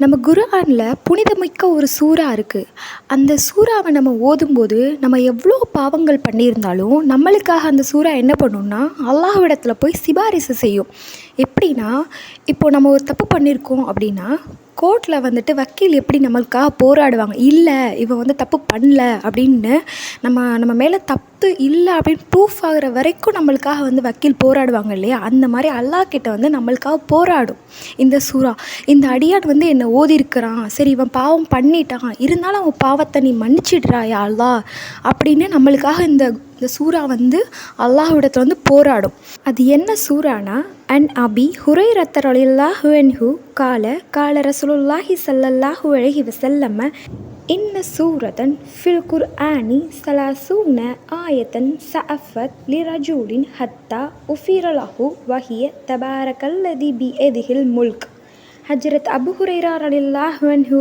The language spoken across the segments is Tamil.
நம்ம குர்ஆனில் புனிதமிக்க ஒரு சூறா இருக்குது அந்த சூறாவை நம்ம ஓதும்போது நம்ம எவ்வளோ பாவங்கள் பண்ணியிருந்தாலும் நம்மளுக்காக அந்த சூறா என்ன பண்ணும்னா அல்லாஹ்விடத்தில் போய் சிபாரிசு செய்யும். எப்படின்னா இப்போ நம்ம ஒரு தப்பு பண்ணியிருக்கோம் அப்படின்னா கோர்ட்டில் வந்துட்டு வக்கீல் எப்படி நம்மளுக்காக போராடுவாங்க? இல்லை இவன் வந்து தப்பு பண்ணல அப்படின்னு நம்ம நம்ம மேலே தப்பு இல்லை அப்படின்னு ப்ரூஃப் ஆகிற வரைக்கும் நம்மளுக்காக வந்து வக்கீல் போராடுவாங்க இல்லையா? அந்த மாதிரி அல்லாஹ் கிட்ட வந்து நம்மளுக்காக போராடும். இந்த சூறா இந்த அடியான் வந்து என்னை ஓதிருக்கிறான் சரி இவன் பாவம் பண்ணிட்டான். இருந்தாலும் அவன் பாவத்தை நீ மன்னிச்சிடுறாயா அல்லா அப்படின்னு நம்மளுக்காக இந்த இந்த சூறா வந்து அல்லாஹ்விடத்தில் வந்து போராடும். அது என்ன சூறானா? அன் அபி ஹுரை ரத்தர் அலில்லாஹு ஹூ கால கால ரசூலுல்லாஹி சல்லல்லாஹு அழகி வசல்லம்ம இன்ன சூரதன் ஃபில் குர்ஆனி சலாசூன ஆயத்தன் சஅஃபத் லிரஜூலின் ஹத்தா உஃபிரலஹு வஹிய தபாரகல்லதி பி எதிஹில் முல்க். ஹஜ்ரத் அபு ஹுரைரா ரலில்லாஹு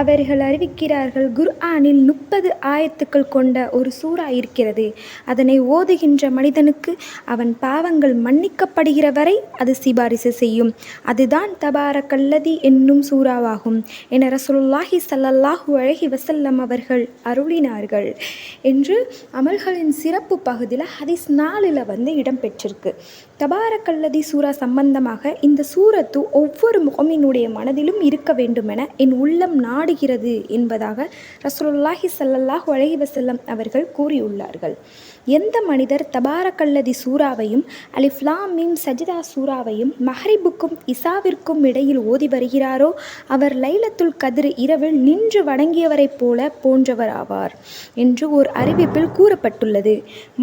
அவர்கள் அறிவிக்கிறார்கள் குர்ஆனில் முப்பது ஆயத்துக்கள் கொண்ட ஒரு சூறா இருக்கிறது. அதனை ஓதுகின்ற மனிதனுக்கு அவன் பாவங்கள் மன்னிக்கப்படுகிற வரை அது சிபாரிசு செய்யும். அதுதான் தபார கல்லதி என்னும் சூறாவாகும் என ரசூலுல்லாஹி சல்லல்லாஹு அழகி வசல்லம் அவர்கள் அருளினார்கள் என்று அமல்களின் சிறப்பு பகுதியில் ஹதீஸ் நாலில் வந்து இடம்பெற்றிருக்கு தபார கல்லதி சூரா சம்பந்தமாக இந்த சூரத்து ஒவ்வொரு முகமினுடைய மனதிலும் இருக்க வேண்டுமென என் உள்ளம் நாடுகிறது என்பதாக ரசூலுல்லாஹி சல்லல்லாஹ் அலைஹி வசல்லம் அவர்கள் கூறியுள்ளார்கள். எந்த மனிதர் தபாரக்கல்லதி சூறாவையும் அலிஃப்லாம் மீம் சஜிதா சூறாவையும் மஹரிபுக்கும் இசாவிற்கும் இடையில் ஓதி வருகிறாரோ அவர் லைலத்துல் கதிர் இரவில் நின்று வணங்கியவரைப் போல போன்றவர் ஆவார் என்று ஒரு அறிவிப்பில் கூறப்பட்டுள்ளது.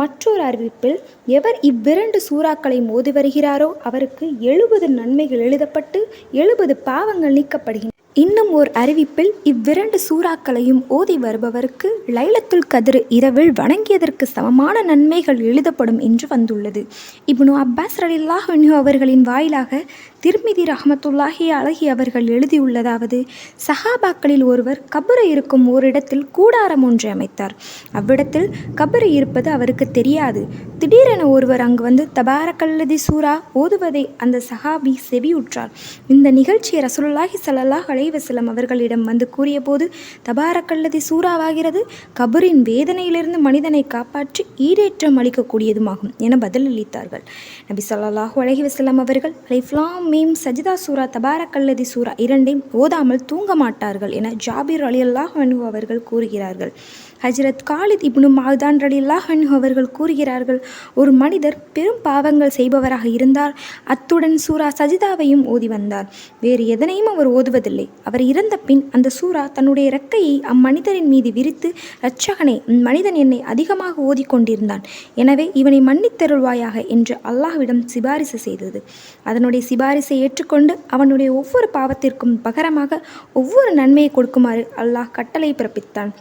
மற்றொரு அறிவிப்பில் எவர் இவ்விரண்டு சூறாக்களை மோதி வருகிறாரோ அவருக்கு எழுபது நன்மைகள் எழுதப்பட்டு எழுபது பாவங்கள் நீக்கப்படுகின்றன. இன்னும் ஓர் அறிவிப்பில் இவ்விரண்டு சூறாக்களையும் ஓதி வருபவருக்கு லைலத்துல் கதிர் இரவில் வணங்கியதற்கு சமமான நன்மைகள் எழுதப்படும் என்று வந்துள்ளது. இப்னு அப்பாஸ் ரலில்லாஹ் அவர்களின் வாயிலாக திருமிதி ரஹமத்துல்லாஹி அழகி அவர்கள் எழுதியுள்ளதாவது சஹாபாக்களில் ஒருவர் கபரு இருக்கும் ஓரிடத்தில் கூடாரம் ஒன்றை அமைத்தார். அவ்விடத்தில் கபரு இருப்பது அவருக்கு தெரியாது. திடீரென ஒருவர் அங்கு வந்து தபாரக்கல்லதி சூரா ஓதுவதை அந்த சஹாபி செவியுற்றார். இந்த நிகழ்ச்சியை ரசூலுல்லாஹி சல்லாஹ் அலைவசலம் அவர்களிடம் வந்து கூறியபோது தபாரக்கல்லதி சூறாவாகிறது கபரின் வேதனையிலிருந்து மனிதனை காப்பாற்றி ஈடேற்றம் அளிக்கக்கூடியதுமாகும் என பதிலளித்தார்கள் நபி ஸல்லல்லாஹு அலைஹி வஸல்லம் அவர்கள் லைஃப்லாம் மீம் சஜிதா சூரா தபாரக்கல்லதி சூரா இரண்டையும் ஓதாமல் தூங்க மாட்டார்கள் என ஜாபிர் அலி அல்லாஹ் அவர்கள் கூறுகிறார்கள். ஹஜ்ரத் காலித் இப்னு மாதான் ரலி அல்லாஹ் அவர்கள் கூறுகிறார்கள் ஒரு மனிதர் பெரும் பாவங்கள் செய்பவராக இருந்தார். அத்துடன் சூரா சஜிதாவையும் ஓதி வந்தார். வேறு எதனையும் அவர் ஓதுவதில்லை. அவர் இறந்த பின் அந்த சூரா தன்னுடைய இறக்கையை அம்மனிதரின் மீது விரித்து இரட்சகனே மனிதன் என்னை அதிகமாக ஓதிக்கொண்டிருந்தான் எனவே இவனை மன்னித்தருள்வாயாக என்று அல்லாஹ்விடம் சிபாரிசு செய்தது. அதனுடைய சிபாரிசை ஏற்றுக்கொண்டு அவனுடைய ஒவ்வொரு பாவத்திற்கும் பகரமாக ஒவ்வொரு நன்மையை கொடுக்குமாறு அல்லாஹ் கட்டளை பிறப்பித்தான்.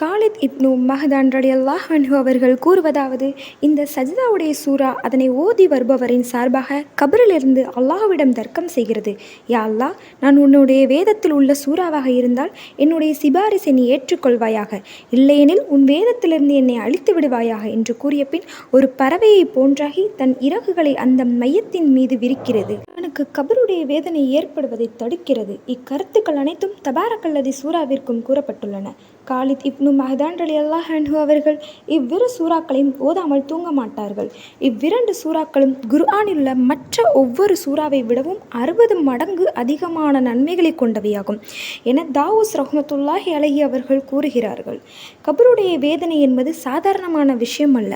காலித் இப்னு மஹதான் ரடி அல்லாஹன்ஹு அவர்கள் கூறுவதாவது இந்த சஜிதாவுடைய சூரா அதனை ஓதி வருபவரின் சார்பாக கபரிலிருந்து அல்லாஹ்விடம் தர்க்கம் செய்கிறது. யா அல்லாஹ் நான் உன்னுடைய வேதத்தில் உள்ள சூறாவாக இருந்தால் என்னுடைய சிபாரிசை நீ ஏற்றுக்கொள்வாயாக. இல்லையெனில் உன் வேதத்திலிருந்து என்னை அழித்து விடுவாயாக என்று கூறிய பின் ஒரு பறவையை போன்றாகி தன் இறகுகளை அந்த மையத்தின் மீது விரிக்கிறது. அவனுக்கு கபருடைய வேதனை ஏற்படுவதை தடுக்கிறது. இக்கருத்துக்கள் அனைத்தும் தபாரக்கல்லதி சூறாவிற்கும் கூறப்பட்டுள்ளன. காலித் இப்னு மஹதான் அலி அல்லாஹ் அன்ஹு அவர்கள் இவ்விரு சூறாக்களையும் ஓதாமல் தூங்க மாட்டார்கள். இவ்விரண்டு சூறாக்களும் குர்ஆனில் உள்ள மற்ற ஒவ்வொரு சூறாவை விடவும் அறுபது மடங்கு அதிகமான நன்மைகளை கொண்டவையாகும் என தாவூஸ் ரஹ்மத்துல்லாஹி அலஹி அவர்கள் கூறுகிறார்கள். கபருடைய வேதனை என்பது சாதாரணமான விஷயம் அல்ல.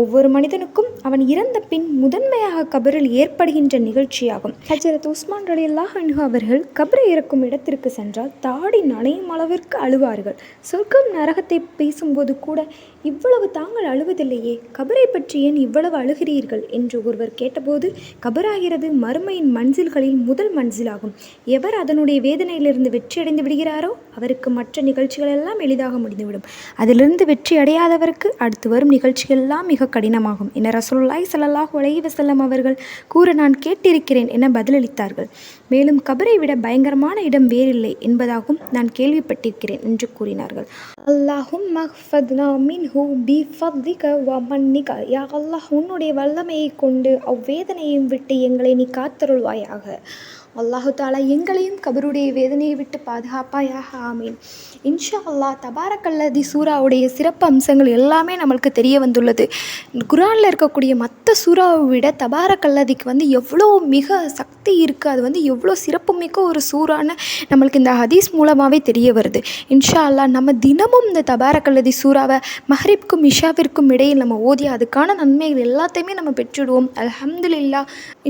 ஒவ்வொரு மனிதனுக்கும் அவன் இறந்த பின் முதன்மையாக கபரில் ஏற்படுகின்ற நிகழ்ச்சியாகும். ஹஜரத் உஸ்மான் அலி அல்லாஹ் அன்ஹு அவர்கள் கபரை இறக்கும் இடத்திற்கு சென்றால் தாடி நனையும் அளவிற்கு அழுவார்கள். சொர்க்கம் நரகத்தை பேசும்போது கூட இவ்வளவு தாங்கள் அழுவதில்லையே கபரை பற்றி ஏன் இவ்வளவு அழுகிறீர்கள்? என்று ஒருவர் கேட்டபோது கபராகிறது மறுமையின் மன்சில்களில் முதல் மன்சிலாகும் எவர் அதனுடைய வேதனையிலிருந்து வெற்றியடைந்து விடுகிறாரோ அவருக்கு மற்ற நிகழ்ச்சிகள் எல்லாம் எளிதாக முடிந்துவிடும். அதிலிருந்து வெற்றி அடையாதவருக்கு அடுத்து வரும் நிகழ்ச்சிகள் எல்லாம் மிக கடினமாகும். என ரசோல்லாய் ஸல்லல்லாஹு அலைஹி வசல்லம் அவர்கள் கூற நான் கேட்டிருக்கிறேன் என பதிலளித்தார்கள். மேலும் கபரை விட பயங்கரமான இடம் வேறில்லை என்பதாகவும் நான் கேள்விப்பட்டிருக்கிறேன் என்று கூறினார்கள். அல்லாஹும் மஹ்ஃபத்னா மின்ஹு பி ஃபத்லிக வ மன்னிக யா அல்லாஹ் உன்னுடைய வல்லமையை கொண்டு அவ்வேதனையும் விட்டு எங்களை நீ காத்தருள்வாயாக. அல்லாஹு தாலா எங்களையும் கபருடைய வேதனையை விட்டு பாதுகாப்பாயாக. ஆமீன். இன்ஷா அல்லாஹ் தபாரக்கல்லதி சூராவுடைய சிறப்பு அம்சங்கள் எல்லாமே நம்மளுக்கு தெரிய வந்துள்ளது. குரானில் இருக்கக்கூடிய மற்ற சூறாவை விட தபாரக்கல்லதிக்கு வந்து எவ்வளோ மிக சக்தி இருக்குது அது வந்து எவ்வளோ சிறப்புமிக்க ஒரு சூறான்னு நம்மளுக்கு இந்த ஹதீஸ் மூலமாகவே தெரிய வருது. இன்ஷா அல்லாஹ் நம்ம தினமும் இந்த தபாரக்கல்லதி சூறாவை மஹரிப்க்கும் இஷாவிற்கும் இடையில் நம்ம ஓதி அதுக்கான நன்மைகள் எல்லாத்தையுமே நம்ம பெற்றுடுவோம். அலமதுல்லா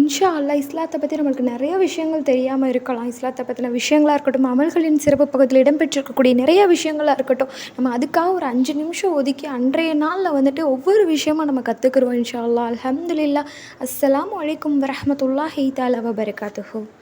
இன்ஷா அல்லாஹ் இஸ்லாத்தை பற்றி நம்மளுக்கு நிறைய விஷயங்கள் தெரியாமல் இருக்கலாம். இஸ்லாத்தை பற்றின விஷயங்களாக இருக்கட்டும் அமல்களின் சிறப்பு பகுதியில் இடம்பெற்றிருக்கக்கூடிய நிறைய விஷயங்களாக இருக்கட்டும் நம்ம அதுக்காக ஒரு அஞ்சு நிமிஷம் ஒதுக்கி அன்றைய நாளில் வந்துட்டு ஒவ்வொரு விஷயமும் நம்ம கற்றுக்குறோம் இன்ஷா அல்லாஹ் அலமதுல்லா அஸ்லாம் வலைக்கம் வரஹ்மத்துல்லாஹி தஆலா வபரகாத்துஹு.